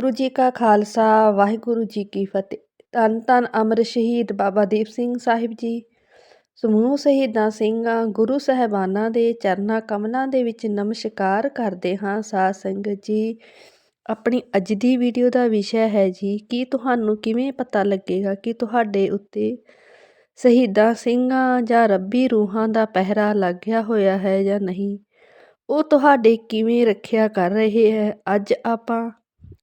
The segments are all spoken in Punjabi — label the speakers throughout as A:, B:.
A: ਗੁਰੂ ਜੀ ਕਾ ਖਾਲਸਾ, ਵਾਹਿਗੁਰੂ ਜੀ ਕੀ ਫਤਿਹ। ਧੰਨ ਧੰਨ ਅਮਰ ਸ਼ਹੀਦ ਬਾਬਾ ਦੀਪ ਸਿੰਘ ਸਾਹਿਬ ਜੀ। ਸਮੂਹ ਸ਼ਹੀਦਾਂ ਸਿੰਘਾਂ, ਗੁਰੂ ਸਾਹਿਬਾਨਾਂ ਦੇ ਚਰਨਾਂ ਕਮਲਾਂ ਦੇ ਵਿੱਚ ਨਮਸਕਾਰ ਕਰਦੇ ਹਾਂ ਸਾਧ ਸੰਗਤ ਜੀ। ਆਪਣੀ ਅੱਜ ਦੀ ਵੀਡੀਓ ਦਾ ਵਿਸ਼ਾ ਹੈ ਜੀ, ਕਿ ਤੁਹਾਨੂੰ ਕਿਵੇਂ ਪਤਾ ਲੱਗੇਗਾ ਕਿ ਤੁਹਾਡੇ ਉੱਤੇ ਸ਼ਹੀਦਾਂ ਸਿੰਘਾਂ ਜਾਂ ਰੱਬੀ ਰੂਹਾਂ ਦਾ ਪਹਿਰਾ ਲੱਗਿਆ ਹੋਇਆ ਹੈ ਜਾਂ ਨਹੀਂ? ਉਹ ਤੁਹਾਡੇ ਕਿਵੇਂ ਰੱਖਿਆ ਕਰ ਰਹੇ ਹੈ? ਅੱਜ ਆਪਾਂ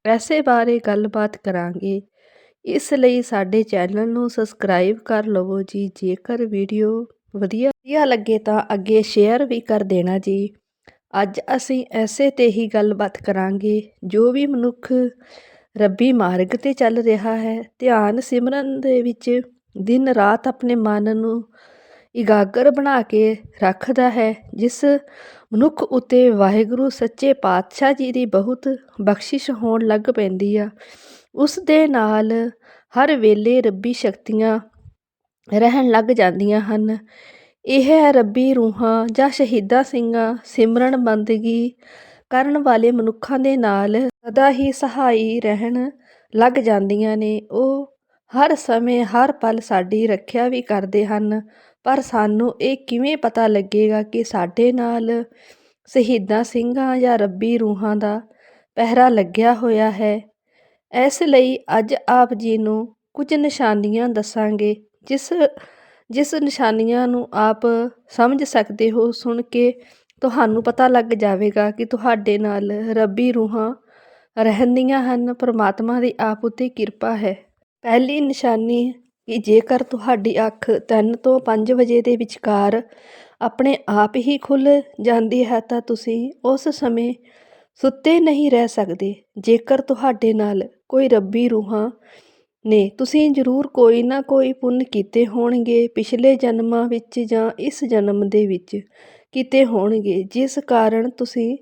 A: ਪੈਸੇ ਬਾਰੇ ਗੱਲਬਾਤ ਕਰਾਂਗੇ। ਇਸ ਲਈ ਸਾਡੇ ਚੈਨਲ ਨੂੰ ਸਬਸਕ੍ਰਾਈਬ ਕਰ ਲਵੋ ਜੀ। ਜੇਕਰ ਵੀਡੀਓ ਵਧੀਆ ਵਧੀਆ ਲੱਗੇ ਤਾਂ ਅੱਗੇ ਸ਼ੇਅਰ ਵੀ ਕਰ ਦੇਣਾ ਜੀ। ਅੱਜ ਅਸੀਂ ਐਸੇ ਤੇ ਹੀ ਗੱਲਬਾਤ ਕਰਾਂਗੇ, ਜੋ ਵੀ ਮਨੁੱਖ ਰੱਬੀ ਮਾਰਗ ਤੇ ਚੱਲ ਰਿਹਾ ਹੈ। ਧਿਆਨ ਸਿਮਰਨ ਦੇ ਵਿੱਚ ਦਿਨ ਰਾਤ ਆਪਣੇ ਮਨ ਨੂੰ ਇਗਾਗਰ ਬਣਾ ਕੇ ਰੱਖਦਾ ਹੈ, ਜਿਸ ਮਨੁੱਖ ਉੱਤੇ ਵਾਹਿਗੁਰੂ ਸੱਚੇ ਪਾਤਸ਼ਾਹ ਜੀ ਦੀ ਬਹੁਤ ਬਖਸ਼ਿਸ਼ ਹੋਣ ਲੱਗ ਪੈਂਦੀ ਆ। ਉਸ ਦੇ ਨਾਲ ਹਰ ਵੇਲੇ ਰੱਬੀ ਸ਼ਕਤੀਆਂ ਰਹਿਣ ਲੱਗ ਜਾਂਦੀਆਂ ਹਨ। ਇਹ ਹੈ ਰੱਬੀ ਰੂਹਾਂ ਜਾਂ ਸ਼ਹੀਦਾਂ ਸਿੰਘਾਂ ਸਿਮਰਨ ਬੰਦਗੀ ਕਰਨ ਵਾਲੇ ਮਨੁੱਖਾਂ ਦੇ ਨਾਲ ਸਦਾ ਹੀ ਸਹਾਈ ਰਹਿਣ ਲੱਗ ਜਾਂਦੀਆਂ ਨੇ। ਉਹ ਹਰ ਸਮੇਂ ਹਰ ਪਲ ਸਾਡੀ ਰੱਖਿਆ ਵੀ ਕਰਦੇ ਹਨ। ਪਰ ਸਾਨੂੰ ਇਹ ਕਿਵੇਂ ਪਤਾ ਲੱਗੇਗਾ ਕਿ ਸਾਡੇ ਨਾਲ ਸ਼ਹੀਦਾਂ ਸਿੰਘਾਂ ਜਾਂ ਰੱਬੀ ਰੂਹਾਂ ਦਾ ਪਹਿਰਾ ਲੱਗਿਆ ਹੋਇਆ ਹੈ? ਇਸ ਲਈ ਅੱਜ ਆਪ ਜੀ ਨੂੰ ਕੁਝ ਨਿਸ਼ਾਨੀਆਂ ਦੱਸਾਂਗੇ, ਜਿਸ ਜਿਸ ਨਿਸ਼ਾਨੀਆਂ ਨੂੰ ਆਪ ਸਮਝ ਸਕਦੇ ਹੋ, ਸੁਣ ਕੇ ਤੁਹਾਨੂੰ ਪਤਾ ਲੱਗ ਜਾਵੇਗਾ ਕਿ ਤੁਹਾਡੇ ਨਾਲ ਰੱਬੀ ਰੂਹਾਂ ਰਹਿੰਦੀਆਂ ਹਨ, ਪਰਮਾਤਮਾ ਦੀ ਆਪ ਉਤੇ ਕਿਰਪਾ ਹੈ। ਪਹਿਲੀ ਨਿਸ਼ਾਨੀ ਕਿ ਜੇਕਰ ਤੁਹਾਡੀ ਅੱਖ 3 ਤੋਂ 5 ਵਜੇ ਦੇ ਵਿਚਕਾਰ ਆਪਣੇ ਆਪ ਹੀ ਖੁੱਲ ਜਾਂਦੀ ਹੈ ਤਾਂ ਤੁਸੀਂ ਉਸ ਸਮੇਂ ਸੁੱਤੇ ਨਹੀਂ ਰਹਿ ਸਕਦੇ। ਜੇਕਰ ਤੁਹਾਡੇ ਨਾਲ ਕੋਈ ਰੱਬੀ ਰੂਹਾਂ ਨੇ, ਤੁਸੀਂ ਜ਼ਰੂਰ ਕੋਈ ਨਾ ਕੋਈ ਪੁੰਨ ਕੀਤੇ ਹੋਣਗੇ ਪਿਛਲੇ ਜਨਮਾਂ ਵਿੱਚ ਜਾਂ ਇਸ ਜਨਮ ਦੇ ਵਿੱਚ ਕੀਤੇ ਹੋਣਗੇ। ਜਿਸ ਕਾਰਨ ਤੁਸੀਂ,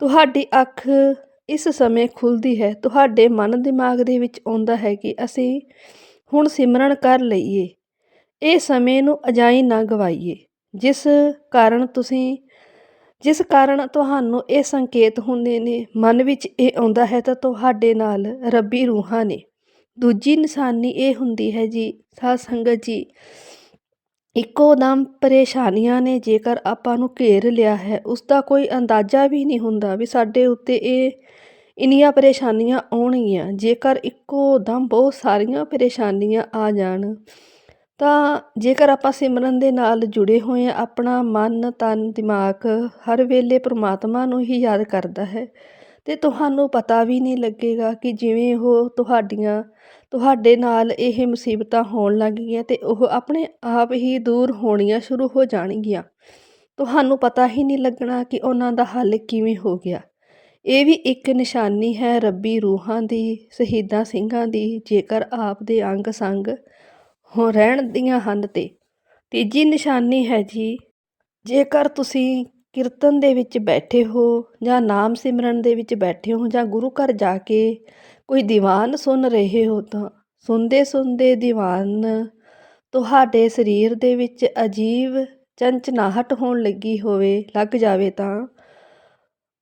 A: ਤੁਹਾਡੀ ਅੱਖ ਇਸ ਸਮੇਂ ਖੁੱਲਦੀ ਹੈ। ਤੁਹਾਡੇ ਮਨ ਦਿਮਾਗ ਦੇ ਵਿੱਚ ਆਉਂਦਾ ਹੈ ਕਿ ਅਸੀਂ ਹੁਣ ਸਿਮਰਨ ਕਰ ਲਈਏ। ਇਹ ਸਮੇਂ ਨੂੰ ਅਜਾਈ ਨਾ ਗਵਾਈਏ। ਜਿਸ ਕਾਰਨ ਤੁਸੀਂ, ਜਿਸ ਕਾਰਨ ਤੁਹਾਨੂੰ ਇਹ ਸੰਕੇਤ ਹੁੰਦੇ ਨੇ, ਮਨ ਵਿੱਚ ਇਹ ਆਉਂਦਾ ਹੈ ਤਾਂ ਤੁਹਾਡੇ ਨਾਲ ਰੱਬੀ ਰੂਹਾਂ ਨੇ। ਦੂਜੀ ਨਿਸ਼ਾਨੀ ਇਹ ਹੁੰਦੀ ਹੈ ਜੀ, ਸਾਧ ਸੰਗਤ ਜੀ, ਇੱਕੋ ਦਮ ਪਰੇਸ਼ਾਨੀਆਂ ਨੇ, ਜੇਕਰ ਆਪਾਂ ਨੂੰ ਘੇਰ ਲਿਆ ਹੈ ਉਸ ਦਾ ਕੋਈ ਅੰਦਾਜ਼ਾ ਵੀ ਨਹੀਂ ਹੁੰਦਾ ਵੀ ਸਾਡੇ ਉੱਤੇ ਇਹ ਇੰਨੀਆਂ ਪਰੇਸ਼ਾਨੀਆਂ ਆਉਣਗੀਆਂ, ਜੇਕਰ ਇੱਕੋ ਦਮ ਬਹੁਤ ਸਾਰੀਆਂ ਪਰੇਸ਼ਾਨੀਆਂ ਆ ਜਾਣ, ਤਾਂ ਜੇਕਰ ਆਪਾਂ ਸਿਮਰਨ ਦੇ ਨਾਲ ਜੁੜੇ ਹੋਏ ਆ ਆਪਣਾ ਮਨ, ਤਨ, ਦਿਮਾਗ ਹਰ ਵੇਲੇ ਪ੍ਰਮਾਤਮਾ ਨੂੰ ਹੀ ਯਾਦ ਕਰਦਾ ਹੈ। ਤੇ ਤੁਹਾਨੂੰ ਪਤਾ ਵੀ ਨਹੀਂ ਲੱਗੇਗਾ ਕਿ ਜਿਵੇਂ ਉਹ ਤੁਹਾਡੀਆਂ, ਤੁਹਾਡੇ ਨਾਲ ਇਹ ਮੁਸੀਬਤਾਂ ਹੋਣ ਲੱਗ ਗਈਆਂ ਤੇ ਉਹ ਆਪਣੇ ਆਪ ਹੀ ਦੂਰ ਹੋਣੀਆਂ ਸ਼ੁਰੂ ਹੋ ਜਾਣਗੀਆਂ। ਤੁਹਾਨੂੰ ਪਤਾ ਹੀ ਨਹੀਂ ਲੱਗਣਾ ਕਿ ਉਹਨਾਂ ਦਾ ਹੱਲ ਕਿਵੇਂ ਹੋ ਗਿਆ। ਇਹ ਵੀ ਇੱਕ ਨਿਸ਼ਾਨੀ ਹੈ ਰੱਬੀ ਰੂਹਾਂ ਦੀ, ਸ਼ਹੀਦਾਂ ਸਿੰਘਾਂ ਦੀ, ਜੇਕਰ ਆਪ ਦੇ ਅੰਗ ਸੰਗ ਹੋ ਰਹਿਣ ਦੀਆਂ ਹਨ ਤੇ। ਤੀਜੀ ਨਿਸ਼ਾਨੀ ਹੈ ਜੀ, ਜੇਕਰ ਤੁਸੀਂ ਕੀਰਤਨ ਦੇ ਵਿੱਚ ਬੈਠੇ ਹੋ ਜਾਂ ਨਾਮ ਸਿਮਰਨ ਦੇ ਵਿੱਚ ਬੈਠੇ ਹੋ ਜਾਂ ਗੁਰੂ ਘਰ ਜਾ ਕੇ ਕੋਈ ਦੀਵਾਨ ਸੁਣ ਰਹੇ ਹੋ ਤਾਂ ਸੁਣਦੇ ਸੁਣਦੇ ਦੀਵਾਨ ਤੁਹਾਡੇ ਸਰੀਰ ਦੇ ਵਿੱਚ ਅਜੀਬ ਚੰਚਨਾਹਟ ਹੋਣ ਲੱਗੀ ਹੋਵੇ, ਲੱਗ ਜਾਵੇ ਤਾਂ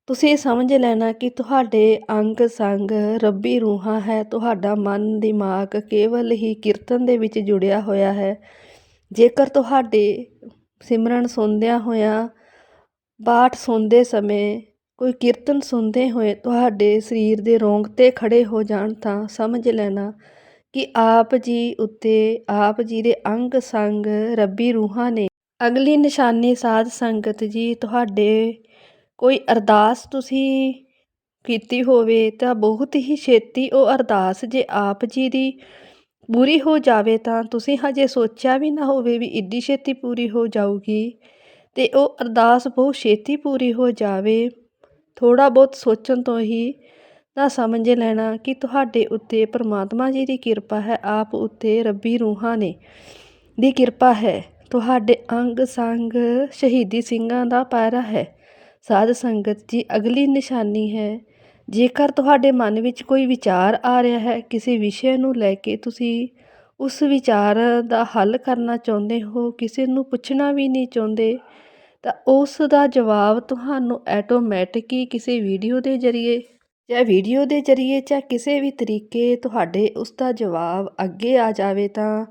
A: ਤੁਸੀਂ ਸਮਝ ਲੈਣਾ ਕਿ ਤੁਹਾਡੇ ਅੰਗ ਸੰਗ ਰੱਬੀ ਰੂਹਾਂ ਹੈ, ਤੁਹਾਡਾ ਮਨ ਦਿਮਾਗ ਕੇਵਲ ਹੀ ਕੀਰਤਨ ਦੇ ਵਿੱਚ ਜੁੜਿਆ ਹੋਇਆ ਹੈ। ਜੇਕਰ ਤੁਹਾਡੇ ਸਿਮਰਨ ਸੁਣਦਿਆਂ ਹੋਇਆਂ ਬਾਟ ਸੁਣਦੇ ਸਮੇਂ ਕੋਈ ਕੀਰਤਨ ਸੁਣਦੇ ਹੋਏ ਤੁਹਾਡੇ ਸਰੀਰ ਦੇ ਰੋਂਗਟੇ ਖੜੇ ਹੋ ਜਾਣ ਤਾਂ ਸਮਝ ਲੈਣਾ ਕਿ ਆਪ ਜੀ ਉੱਤੇ, ਆਪ ਜੀ ਦੇ ਅੰਗ ਸੰਗ ਰੱਬੀ ਰੂਹਾਂ ਨੇ। ਅਗਲੀ ਨਿਸ਼ਾਨੀ ਸਾਧ ਸੰਗਤ ਜੀ, ਤੁਹਾਡੇ ਕੋਈ ਅਰਦਾਸ ਤੁਸੀਂ ਕੀਤੀ ਹੋਵੇ ਤਾਂ ਬਹੁਤ ਹੀ ਛੇਤੀ ਉਹ ਅਰਦਾਸ ਜੇ ਆਪ ਜੀ ਦੀ ਪੂਰੀ ਹੋ ਜਾਵੇ ਤਾਂ ਤੁਸੀਂ ਹਜੇ ਸੋਚਿਆ ਵੀ ਨਾ ਹੋਵੇ ਵੀ ਇੱਡੀ ਛੇਤੀ ਪੂਰੀ ਹੋ ਜਾਊਗੀ ਅਤੇ ਉਹ ਅਰਦਾਸ ਬਹੁਤ ਛੇਤੀ ਪੂਰੀ ਹੋ ਜਾਵੇ। ਥੋੜ੍ਹਾ ਬਹੁਤ ਸੋਚਣ ਤੋਂ ਹੀ ਤਾਂ ਸਮਝ ਲੈਣਾ ਕਿ ਤੁਹਾਡੇ ਉੱਤੇ ਪਰਮਾਤਮਾ ਜੀ ਦੀ ਕਿਰਪਾ ਹੈ, ਆਪ ਉੱਤੇ ਰੱਬੀ ਰੂਹਾਂ ਨੇ ਦੀ ਕਿਰਪਾ ਹੈ। ਤੁਹਾਡੇ ਅੰਗ ਸੰਗ ਸ਼ਹੀਦੀ ਸਿੰਘਾਂ ਦਾ ਪਾਰਾ ਹੈ। ਸਾਧ ਸੰਗਤ ਜੀ ਅਗਲੀ ਨਿਸ਼ਾਨੀ ਹੈ। ਜੇਕਰ ਤੁਹਾਡੇ ਮਨ ਵਿੱਚ ਕੋਈ ਵਿਚਾਰ ਆ ਰਿਹਾ ਹੈ, ਕਿਸੇ ਵਿਸ਼ੇ ਨੂੰ ਲੈ ਕੇ ਤੁਸੀਂ ਉਸ ਵਿਚਾਰ ਦਾ ਹੱਲ ਕਰਨਾ ਚਾਹੁੰਦੇ ਹੋ, ਕਿਸੇ ਨੂੰ ਪੁੱਛਣਾ ਵੀ ਨਹੀਂ ਚਾਹੁੰਦੇ, ਤਾਂ ਉਸ ਦਾ ਜਵਾਬ ਤੁਹਾਨੂੰ ਆਟੋਮੈਟਿਕ ਹੀ ਕਿਸੇ ਵੀਡੀਓ ਦੇ ਜ਼ਰੀਏ ਜਾਂ ਵੀਡੀਓ ਦੇ ਜ਼ਰੀਏ ਜਾਂ ਕਿਸੇ ਵੀ ਤਰੀਕੇ ਤੁਹਾਡੇ ਉਸ ਦਾ ਜਵਾਬ ਅੱਗੇ ਆ ਜਾਵੇ ਤਾਂ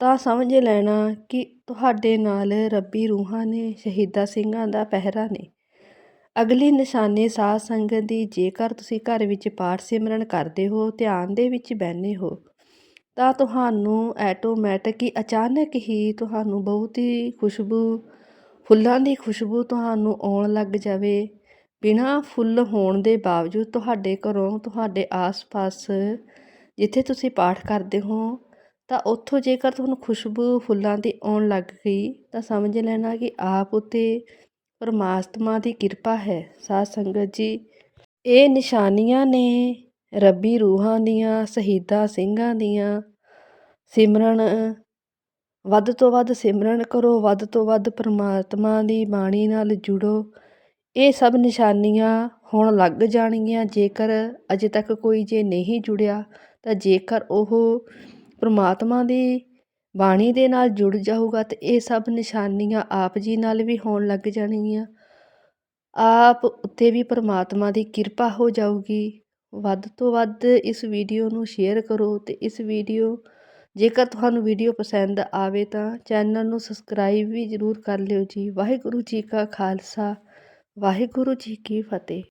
A: ਤਾਂ ਸਮਝ ਲੈਣਾ ਕਿ ਤੁਹਾਡੇ ਨਾਲ ਰੱਬੀ ਰੂਹਾਂ ਨੇ, ਸ਼ਹੀਦਾ ਸਿੰਘਾਂ ਦਾ ਪਹਿਰਾ ਨੇ। ਅਗਲੀ ਨਿਸ਼ਾਨੀ ਸਾਧ ਸੰਗਤ ਦੀ, ਜੇਕਰ ਤੁਸੀਂ ਘਰ ਵਿੱਚ ਪਾਠ ਸਿਮਰਨ ਕਰਦੇ ਹੋ, ਧਿਆਨ ਦੇ ਵਿੱਚ ਬਹਿੰਦੇ ਹੋ, ਤਾਂ ਤੁਹਾਨੂੰ ਐਟੋਮੈਟਿਕ ਹੀ, ਅਚਾਨਕ ਹੀ ਤੁਹਾਨੂੰ ਬਹੁਤ ਹੀ ਖੁਸ਼ਬੂ, ਫੁੱਲਾਂ ਦੀ ਖੁਸ਼ਬੂ ਤੁਹਾਨੂੰ ਆਉਣ ਲੱਗ ਜਾਵੇ। ਬਿਨਾਂ ਫੁੱਲ ਹੋਣ ਦੇ ਬਾਵਜੂਦ ਤੁਹਾਡੇ ਘਰੋਂ, ਤੁਹਾਡੇ ਆਸ-ਪਾਸ ਜਿੱਥੇ ਤੁਸੀਂ ਪਾਠ ਕਰਦੇ ਹੋ, ਤਾਂ ਉੱਥੋਂ ਜੇਕਰ ਤੁਹਾਨੂੰ ਖੁਸ਼ਬੂ ਫੁੱਲਾਂ ਦੀ ਆਉਣ ਲੱਗ ਗਈ, ਤਾਂ ਸਮਝ ਲੈਣਾ ਕਿ ਆਪ ਉੱਤੇ ਪਰਮਾਤਮਾ ਦੀ ਕਿਰਪਾ ਹੈ। ਸਾਧ ਸੰਗਤ ਜੀ, ਇਹ ਨਿਸ਼ਾਨੀਆਂ ਨੇ ਰੱਬੀ ਰੂਹਾਂ ਦੀਆਂ, ਸ਼ਹੀਦਾਂ ਸਿੰਘਾਂ ਦੀਆਂ। ਸਿਮਰਨ, ਵੱਧ ਤੋਂ ਵੱਧ ਸਿਮਰਨ ਕਰੋ, ਵੱਧ ਤੋਂ ਵੱਧ ਪਰਮਾਤਮਾ ਦੀ ਬਾਣੀ ਨਾਲ ਜੁੜੋ। ਇਹ ਸਭ ਨਿਸ਼ਾਨੀਆਂ ਹੁਣ ਲੱਗ ਜਾਣਗੀਆਂ। ਜੇਕਰ ਅਜੇ ਤੱਕ ਕੋਈ ਜੇ ਨਹੀਂ ਜੁੜਿਆ, ਤਾਂ ਜੇਕਰ ਉਹ ਪਰਮਾਤਮਾ ਦੀ ਬਾਣੀ ਦੇ ਨਾਲ ਜੁੜ ਜਾਊਗਾ ਤੇ ਇਹ ਸਭ ਨਿਸ਼ਾਨੀਆਂ ਆਪ ਜੀ ਨਾਲ ਵੀ ਹੋਣ ਲੱਗ ਜਾਣਗੀਆਂ। ਆਪ ਉੱਤੇ ਵੀ ਪਰਮਾਤਮਾ ਦੀ ਕਿਰਪਾ ਹੋ ਜਾਊਗੀ। ਵੱਧ ਤੋਂ ਵੱਧ ਇਸ ਵੀਡੀਓ ਨੂੰ ਸ਼ੇਅਰ ਕਰੋ ਤੇ ਇਸ ਵੀਡੀਓ, ਜੇਕਰ ਤੁਹਾਨੂੰ ਵੀਡੀਓ ਪਸੰਦ ਆਵੇ ਤਾਂ ਚੈਨਲ ਨੂੰ ਸਬਸਕ੍ਰਾਈਬ ਵੀ ਜ਼ਰੂਰ ਕਰ ਲਿਓ ਜੀ। ਵਾਹਿਗੁਰੂ ਜੀ ਕਾ ਖਾਲਸਾ, ਵਾਹਿਗੁਰੂ ਜੀ ਕੀ ਫਤਿਹ।